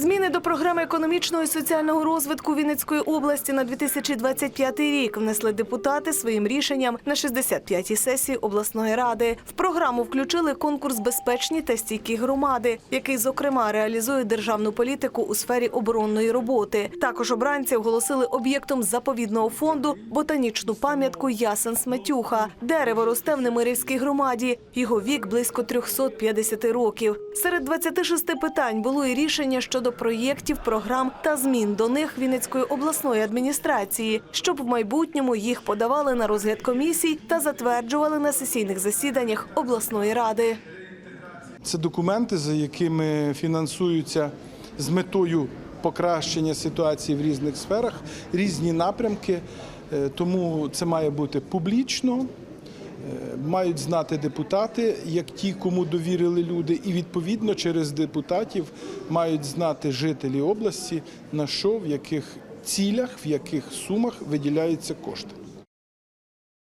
Зміни до програми економічного і соціального розвитку Вінницької області на 2025 рік внесли депутати своїм рішенням на 65-й сесії обласної ради. В програму включили конкурс безпечні та стійкі громади, який зокрема реалізує державну політику у сфері оборонної роботи. Також обранці оголосили об'єктом заповідного фонду ботанічну пам'ятку Ясен Сметюха. Дерево росте в Немирівській громаді. Його вік близько 350 років. Серед 26 питань було і рішення щодо проєктів, програм та змін до них Вінницької обласної адміністрації, щоб в майбутньому їх подавали на розгляд комісій та затверджували на сесійних засіданнях обласної ради. Це документи, за якими фінансуються з метою покращення ситуації в різних сферах, різні напрямки. Е, Тому це має бути публічно. Е, Мають знати депутати, як ті, кому довірили люди, і відповідно через депутатів мають знати жителі області, на що, в яких цілях, в яких сумах виділяються кошти.